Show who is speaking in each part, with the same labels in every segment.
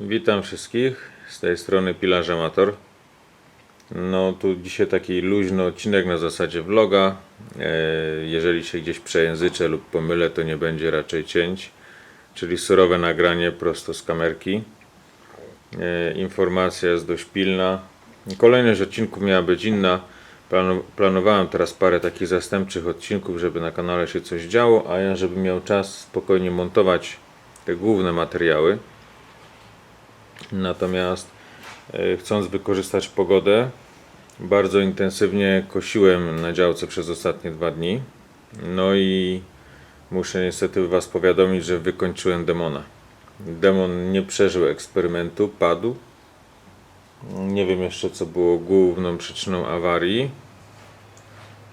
Speaker 1: Witam wszystkich, z tej strony Pilarz Amator. No tu dzisiaj taki luźny odcinek na zasadzie vloga. E, Jeżeli się gdzieś przejęzyczę lub pomylę, to nie będzie raczej cięć, czyli surowe nagranie prosto z kamerki. E, Informacja jest dość pilna. Kolejność odcinków miała być inna. Planowałem teraz parę takich zastępczych odcinków, żeby na kanale się coś działo, a ja żeby miał czas spokojnie montować te główne materiały. Natomiast e, chcąc wykorzystać pogodę, bardzo intensywnie kosiłem na działce przez ostatnie dwa dni. No i muszę niestety Was powiadomić, że wykończyłem demona. Demon nie przeżył eksperymentu, padł. Nie wiem jeszcze, co było główną przyczyną awarii,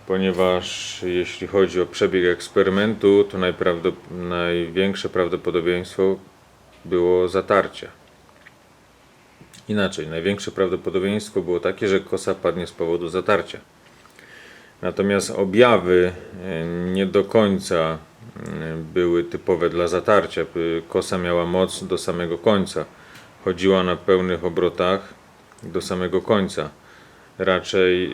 Speaker 1: ponieważ jeśli chodzi o przebieg eksperymentu, to największe prawdopodobieństwo było zatarcia. Inaczej, największe prawdopodobieństwo było takie, że kosa padnie z powodu zatarcia. Natomiast objawy e, nie do końca e, były typowe dla zatarcia. Kosa miała moc do samego końca. Chodziła na pełnych obrotach do samego końca. Raczej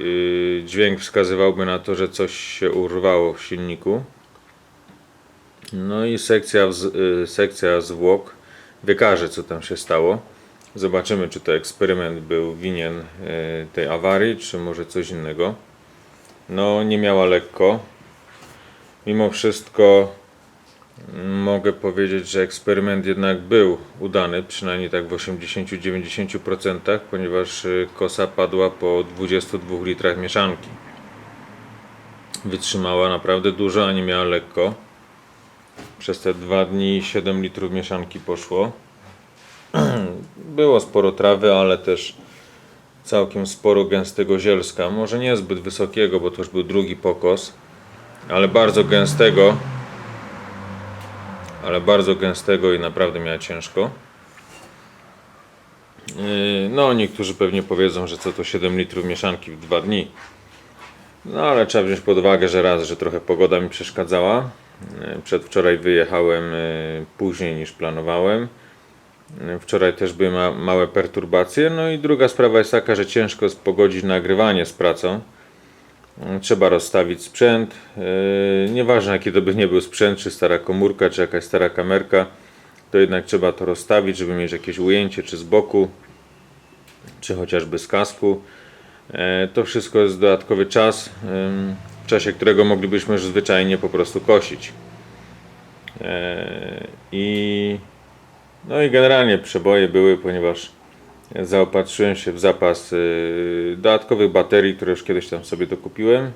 Speaker 1: y, dźwięk wskazywałby na to, że coś się urwało w silniku. No i sekcja, y, sekcja zwłok wykaże, co tam się stało. Zobaczymy, czy to eksperyment był winien y, tej awarii, czy może coś innego. No, nie miała lekko. Mimo wszystko mm, mogę powiedzieć, że eksperyment jednak był udany, przynajmniej tak w 80-90%, ponieważ y, kosa padła po 22 litrach mieszanki. Wytrzymała naprawdę dużo, a nie miała lekko. Przez te dwa dni 7 litrów mieszanki poszło. Było sporo trawy, ale też całkiem sporo gęstego zielska. Może nie zbyt wysokiego, bo to już był drugi pokos, ale bardzo gęstego. Ale bardzo gęstego i naprawdę miała ciężko. Yy, No, niektórzy pewnie powiedzą, że co to 7 litrów mieszanki w dwa dni. No, ale trzeba wziąć pod uwagę, że raz, że trochę pogoda mi przeszkadzała. Yy, Przedwczoraj wyjechałem yy, później niż planowałem. Wczoraj też były ma małe perturbacje. No i druga sprawa jest taka, że ciężko pogodzić nagrywanie z pracą. Trzeba rozstawić sprzęt. Yy, Nieważne jaki to by nie był sprzęt, czy stara komórka, czy jakaś stara kamerka, to jednak trzeba to rozstawić, żeby mieć jakieś ujęcie, czy z boku, czy chociażby z kasku. E, To wszystko jest dodatkowy czas, ym, w czasie którego moglibyśmy już zwyczajnie po prostu kosić. I no i generalnie przeboje były, ponieważ zaopatrzyłem się w zapas y, dodatkowych baterii, które już kiedyś tam sobie dokupiłem.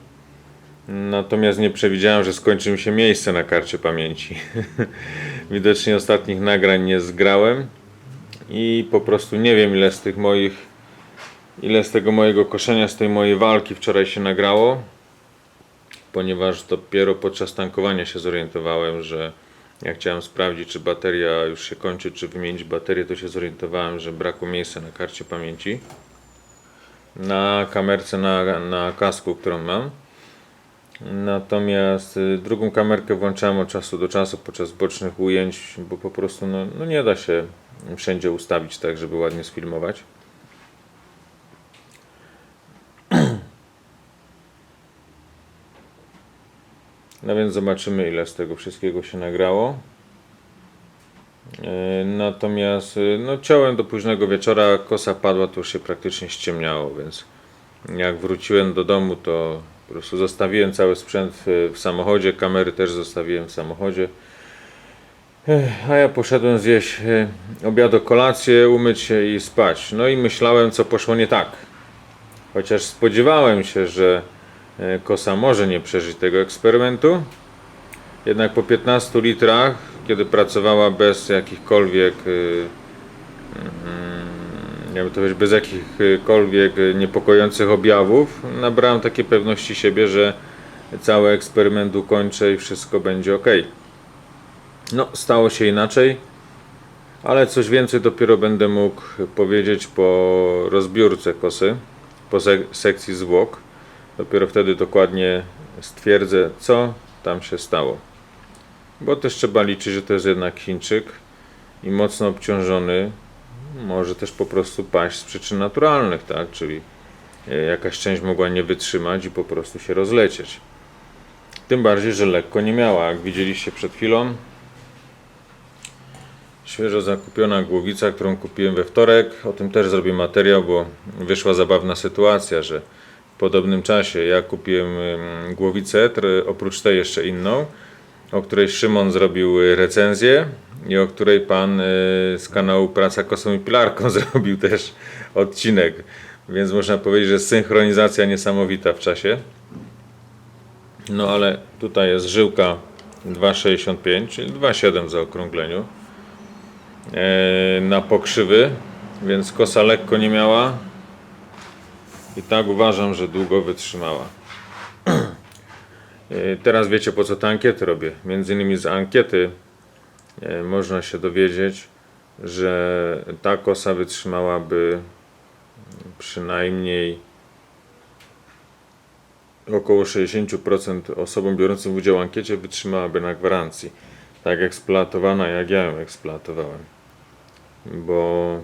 Speaker 1: Natomiast nie przewidziałem, że skończy mi się miejsce na karcie pamięci. Widocznie ostatnich nagrań nie zgrałem i po prostu nie wiem ile z tych moich ile z tego mojego koszenia, z tej mojej walki wczoraj się nagrało, ponieważ dopiero podczas tankowania się zorientowałem, że jak chciałem sprawdzić, czy bateria już się kończy, czy wymienić baterię, to się zorientowałem, że brakło miejsca na karcie pamięci. Na kamerce, na, na kasku, którą mam. Natomiast y, drugą kamerkę włączałem od czasu do czasu podczas bocznych ujęć, bo po prostu no, no nie da się wszędzie ustawić tak, żeby ładnie sfilmować. No więc zobaczymy ile z tego wszystkiego się nagrało. E, Natomiast e, no, ciąłem do późnego wieczora, kosa padła, to już się praktycznie ściemniało, więc jak wróciłem do domu, to po prostu zostawiłem cały sprzęt w, samochodzie, kamery też zostawiłem w samochodzie. Ech, A ja poszedłem zjeść e, obiad, kolację, umyć się i spać. No i myślałem, co poszło nie tak. Chociaż spodziewałem się, że e, kosa może nie przeżyć tego eksperymentu. Jednak po 15 litrach, kiedy pracowała bez jakichkolwiek, y, mm, jakby to powiedzieć, bez jakichkolwiek niepokojących objawów, nabrałem takiej pewności siebie, że cały eksperyment ukończę i wszystko będzie ok. No, stało się inaczej, ale coś więcej dopiero będę mógł powiedzieć po rozbiórce kosy, po sek- sekcji zwłok. Dopiero wtedy dokładnie stwierdzę, co tam się stało. Bo też trzeba liczyć, że to jest jednak Chińczyk i mocno obciążony może też po prostu paść z przyczyn naturalnych, tak? Czyli e, jakaś część mogła nie wytrzymać i po prostu się rozlecieć. Tym bardziej, że lekko nie miała. Jak widzieliście przed chwilą, świeżo zakupiona głowica, którą kupiłem we wtorek. O tym też zrobię materiał, bo wyszła zabawna sytuacja, że w podobnym czasie ja kupiłem głowicę, oprócz tej jeszcze inną, o której Szymon zrobił y, recenzję i o której pan y, z kanału Praca Kosą i Pilarką zrobił też odcinek. Więc można powiedzieć, że synchronizacja niesamowita w czasie. No ale tutaj jest żyłka 2,65, czyli 2,7 w zaokrągleniu e, na pokrzywy, więc kosa lekko nie miała i tak uważam, że długo wytrzymała. E, Teraz wiecie po co te ankiety robię. Między innymi z ankiety e, można się dowiedzieć, że ta kosa wytrzymałaby przynajmniej około 60% osobom biorącym udział w ankiecie wytrzymałaby na gwarancji. Tak eksploatowana, jak ja ją eksploatowałem. Bo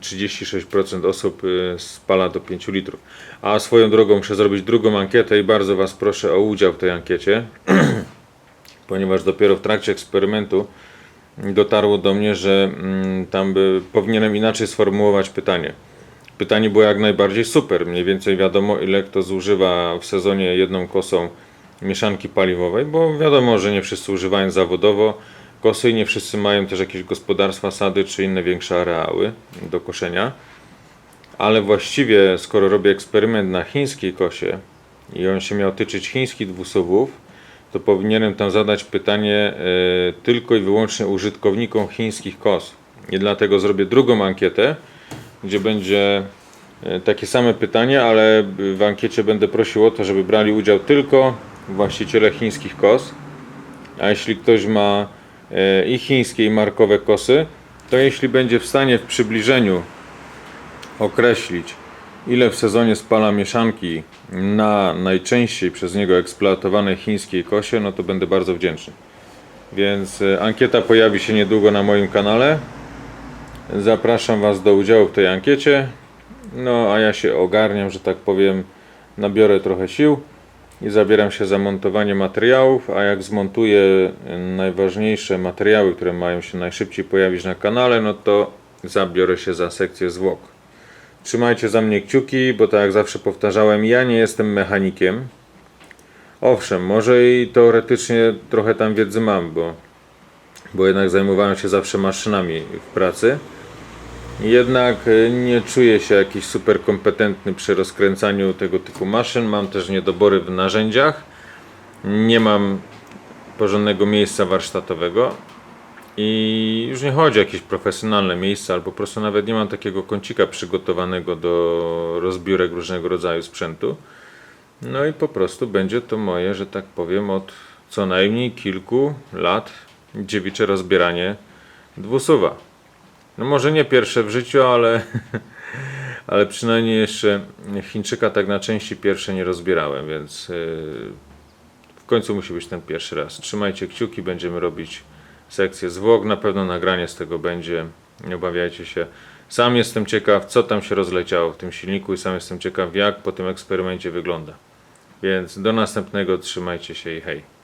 Speaker 1: 36% osób y, spala do 5 litrów. A swoją drogą muszę zrobić drugą ankietę i bardzo Was proszę o udział w tej ankiecie, ponieważ dopiero w trakcie eksperymentu dotarło do mnie, że mm, tam by powinienem inaczej sformułować pytanie. Pytanie było jak najbardziej super. Mniej więcej wiadomo, ile kto zużywa w sezonie jedną kosą mieszanki paliwowej, bo wiadomo, że nie wszyscy używają zawodowo kosy i nie wszyscy mają też jakieś gospodarstwa, sady czy inne większe areały do koszenia. Ale właściwie, skoro robię eksperyment na chińskiej kosie i on się miał tyczyć chińskich dwusuwów, to powinienem tam zadać pytanie e, tylko i wyłącznie użytkownikom chińskich kos. I dlatego zrobię drugą ankietę, gdzie będzie e, takie same pytanie, ale w ankiecie będę prosił o to, żeby brali udział tylko właściciele chińskich kos. A jeśli ktoś ma i chińskie, i markowe kosy, to jeśli będzie w stanie w przybliżeniu określić, ile w sezonie spala mieszanki na najczęściej przez niego eksploatowanej chińskiej kosie, no to będę bardzo wdzięczny. Więc e, ankieta pojawi się niedługo na moim kanale. Zapraszam Was do udziału w tej ankiecie. No, a ja się ogarniam, że tak powiem, nabiorę trochę sił i zabieram się za montowanie materiałów, a jak zmontuję najważniejsze materiały, które mają się najszybciej pojawić na kanale, no to zabiorę się za sekcję zwłok. Trzymajcie za mnie kciuki, bo tak jak zawsze powtarzałem, ja nie jestem mechanikiem. Owszem, może i teoretycznie trochę tam wiedzy mam, bo, bo jednak zajmowałem się zawsze maszynami w pracy. Jednak y, nie czuję się jakiś super kompetentny przy rozkręcaniu tego typu maszyn. Mam też niedobory w narzędziach. Nie mam porządnego miejsca warsztatowego. I już nie chodzi o jakieś profesjonalne miejsca, albo po prostu nawet nie mam takiego kącika przygotowanego do rozbiórek różnego rodzaju sprzętu. No i po prostu będzie to moje, że tak powiem, od co najmniej kilku lat dziewicze rozbieranie dwusuwa. No może nie pierwsze w życiu, ale, ale przynajmniej jeszcze Chińczyka tak na części pierwsze nie rozbierałem, więc yy, w końcu musi być ten pierwszy raz. Trzymajcie kciuki, będziemy robić sekcję zwłok, na pewno nagranie z tego będzie, nie obawiajcie się. Sam jestem ciekaw, co tam się rozleciało w tym silniku i sam jestem ciekaw, jak po tym eksperymencie wygląda. Więc do następnego, trzymajcie się i hej.